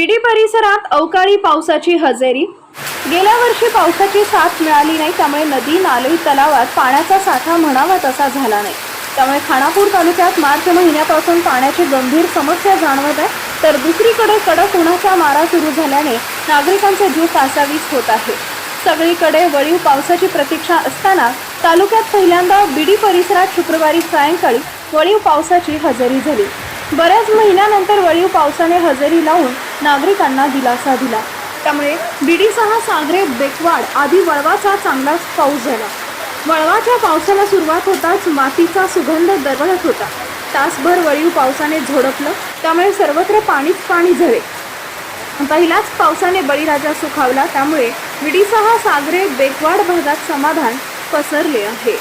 बिडी परिसरात अवकाळी पावसाची हजेरी. गेल्या वर्षी पावसाची साथ मिळाली नाही त्यामुळे नदी नाले तलावात पाण्याचा साठा म्हणावा तसा झाला नाही. त्यामुळे खानापूर तालुक्यात मार्च महिन्यापासून पाण्याची गंभीर समस्या जाणवत आहे. तर दुसरीकडे कडक उन्हाचा मारा सुरू झाल्याने नागरिकांचे जीव कासावीस होत आहे. सगळीकडे वळीव पावसाची प्रतीक्षा असताना तालुक्यात पहिल्यांदा बिडी परिसरात शुक्रवारी सायंकाळी वळीव पावसाची हजेरी झाली. बऱ्याच महिन्यानंतर वळीव पावसाने हजेरी लावून नागरिकांना दिलासा दिला. त्यामुळे बिडीसह सागरे बेकवाड आदी वळवाचा चांगलाच पाऊस झाला. वळवाच्या पावसाला सुरुवात होताच मातीचा सुगंध दरवळत होता. तासभर वळीव पावसाने झोडपलं त्यामुळे सर्वत्र पाणीच पाणी झरे. पहिलाच पावसाने बळीराजा सुखावला त्यामुळे विडीसह सागरे बेकवाड भागात समाधान पसरले आहे.